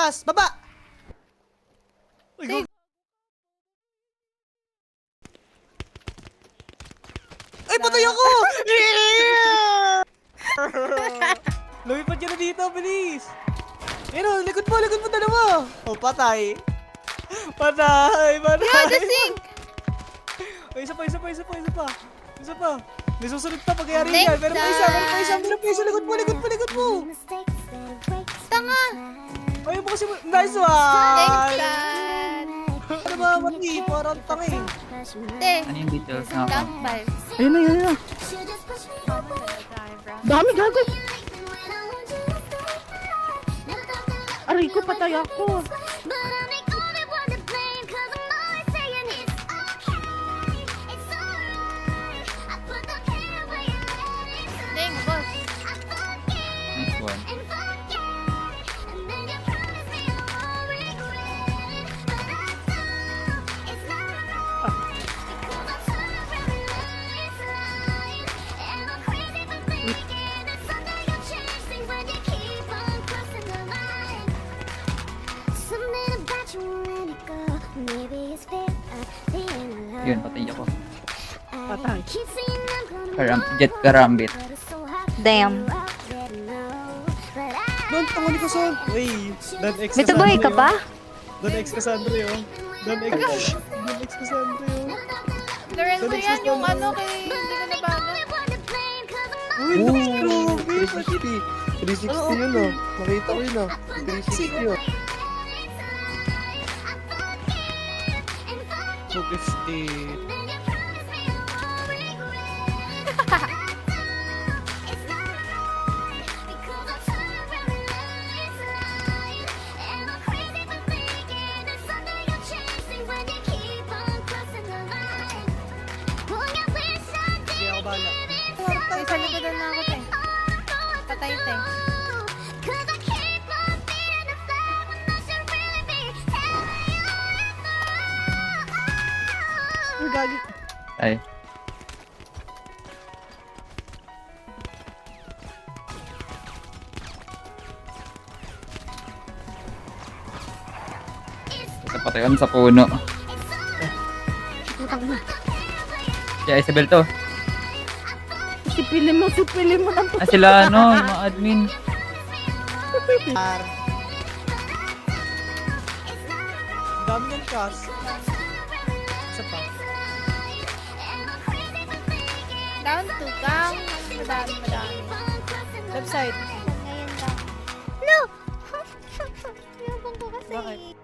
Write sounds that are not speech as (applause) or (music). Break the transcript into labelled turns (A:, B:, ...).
A: Kas, baba! Uy,
B: Sige.
A: go- Ay, patay ako! (laughs) Lumipad ka na dito, bilis! Ayun likod mo, likod mo dalawa! Oh, patay! Patay! Patay!
B: Yeah, the sink!
A: Ay, isa pa, isa pa, isa pa, isa pa. Isa pa. May susunod pa pagyari
B: Next
A: yan. Meron pa isa, meron pa isa, meron pa isa. Likod mo, likod mo, likod mo.
B: Tanga!
A: Kasi, nice one!
B: God!
A: Ano ba, mati? Parang tangi.
B: Te,
C: Ano yung details nga ako?
B: lang five.
D: Ayun na, ayun na. Dami gago. Aray ko, patay ako.
B: Ding,
C: Yun, patay ako.
D: Patay.
C: Karam jet karambit.
E: Damn.
A: Doon, tangani ka son. Uy, Dan X
E: May ka pa?
A: Dan X Cassandra yun. Dan X. Dan X Cassandra yun.
B: Lorenzo yan, yung ano kay... Hindi ko nabago.
A: Uy,
F: Oo,
A: grabe.
F: 360. 360 yun oh. Nakita ko yun oh. 360 yun.
A: 250. Hindi ako bala.
B: Ay, sa likodan na
D: gagi.
C: Ay. Napatayan sa puno.
D: Putang na.
C: Si Isabel to.
D: Sipilin mo, sipilin mo ng
C: Ah, sila ano, yung mga admin.
A: Ar. Dami ng cars. Isa pa.
B: Down to gang. Madami, madami.
A: Left side.
B: Ngayon lang. No! (laughs) Yabang ko kasi.
A: Bakit?